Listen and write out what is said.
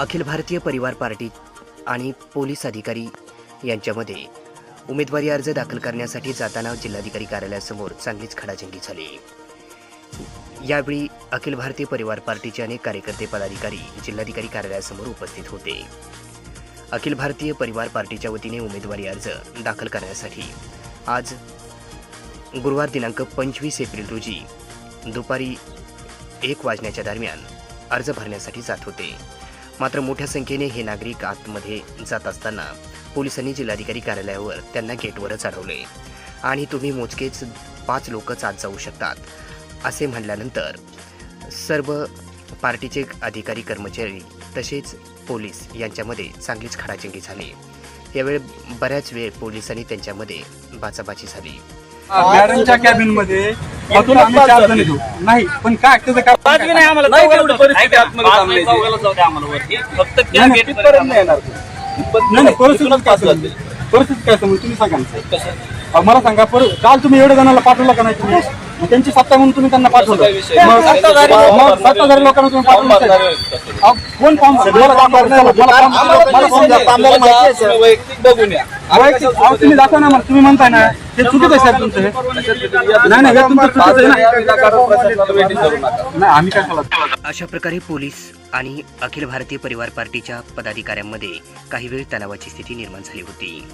अखिल भारतीय परिवार पार्टी आणि पोलीस अधिकारी यांच्यामध्ये उमेदवारी अर्ज दाखल करण्यासाठी जाताना जिल्हाधिकारी कार्यालयासमोर चांगलीच खडाजंगी झाली. यावेळी अखिल भारतीय परिवार पार्टीचे अनेक कार्यकर्ते पदाधिकारी जिल्हाधिकारी कार्यालयासमोर उपस्थित होते. अखिल भारतीय परिवार पार्टीच्या वतीने उमेदवारी अर्ज दाखल करण्यासाठी आज गुरुवार दिनांक पंचवीस एप्रिल रोजी दुपारी एक वाजण्याच्या दरम्यान अर्ज भरण्यासाठी जात होते. मात्र मोठ्या संख्येने हे नागरिक आतमध्ये जात असताना पोलिसांनी जिल्हाधिकारी कार्यालयावर त्यांना गेटवरच अडवले. आणि तुम्ही मोजकेच पाच लोकच आत जाऊ शकतात असे म्हणल्यानंतर सर्व पार्टीचे अधिकारी कर्मचारी तसेच पोलीस यांच्यामध्ये चांगलीच खडाचिंगी झाली. यावेळी बऱ्याच वेळ पोलिसांनी त्यांच्यामध्ये बाचाबाची झाली. मॅडमच्या कॅबिनमध्ये मध्ये मधून आम्ही चार जण येतो नाही पण काय त्याचं काय नाही आम्हाला नाही चौघाला तेवढी जाऊ- परिस्थिती ऐका, आतमध्ये पाच थांबण्याची. नाही, चौघाला जाऊ द्या आम्हाला वरती. फक्त त्या नाही, नाही, gate मध्ये तिथपर्यंत नाही येणार ते. नाही नाही परिस्थिती काय? जातील. परिस्थिती काय तुम्ही सांगा ना साहेब. कसं? अहो, मला सांगा पर काल तुम्ही एवढ्या जणांना पाठवलं का नाही तुम्ही मग त्यांची सत्ता म्हणून तुम्ही त्यांना पाठवलं काय विषय? मग सत्ताधारी मग लोकं सत्ताधारी लोकांना तुम्ही फॉर्म पाठवलं भरणारे साहेब. आहेत कसं? अहो, कोण फॉर्म मला फॉर्म- मला फॉर्म- मला फॉर्म द्या. तुम्ही वैयक्तिक बघून या तुम्ही दाखवा ना मला तुम्ही म्हणताय ना. ते चुकीचं आहे साहेब तुमचं हे. नाही नाही हे तुमचं चुकीचं आहे. ना नाही आम्ही काय अशा प्रकारे पोलीस आणि अखिल भारतीय परिवार पार्टीच्या पदाधिकाऱ्यांमध्ये काही वेळ तणावाची स्थिती निर्माण झाली होती.